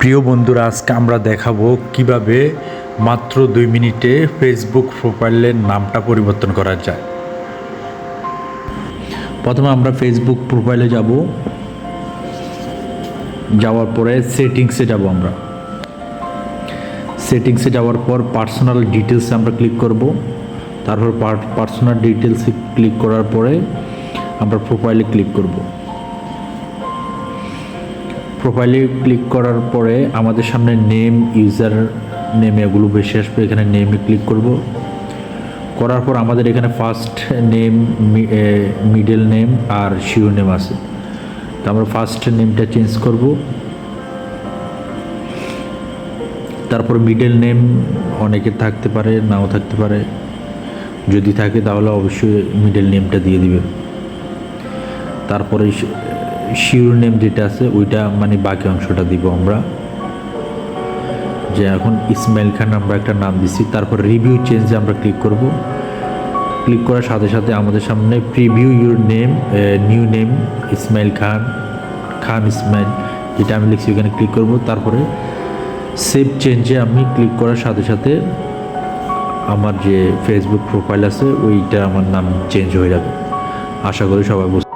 প্রিয় বন্ধুরা, আজকে আমরা দেখাবো কীভাবে মাত্র দুই মিনিটে ফেসবুক প্রোফাইলের নামটা পরিবর্তন করা যায়। প্রথমে আমরা ফেসবুক প্রোফাইলে যাব। যাওয়ার পরে সেটিংসে যাব আমরা। সেটিংসে যাওয়ার পর পার্সোনাল ডিটেলসে আমরা ক্লিক করব। তারপর পার্সোনাল ডিটেলসে ক্লিক করার পরে আমরা প্রোফাইলে ক্লিক করব। প্রোফাইলে ক্লিক করার পরে আমাদের সামনে নেম ইউজার নেম এগুলো বেশি আসবে। এখানে নেমে ক্লিক করব। করার পর আমাদের এখানে ফার্স্ট নেম মিডল নেম আর শিরো নেম আছে। তো আমরা ফার্স্ট নেমটা চেঞ্জ করব। তারপর মিডল নেম অনেকে থাকতে পারে, নাও থাকতে পারে। যদি থাকে তাহলে অবশ্যই মিডল নেমটা দিয়ে দিবে তারপরে শিওর নেম যেটা আছে, ওইটা মানে বাকি অংশটা দিব আমরা। যে এখন ইসমাইল খান আমরা একটা নাম দিছি, তারপর রিভিউ চেঞ্জে আমরা ক্লিক করব। ক্লিক করার সাথে সাথে আমাদের সামনে preview your name new name Ismail Khan Khan Ismail, যেটা আমি লিখছি ওখানে ক্লিক করব। তারপরে সেভ চেঞ্জে আমি ক্লিক করার সাথে সাথে আমার যে ফেসবুক প্রোফাইল আছে, ওইটা আমার নাম চেঞ্জ হয়ে যাবে। আশা করি সবাই বুঝতে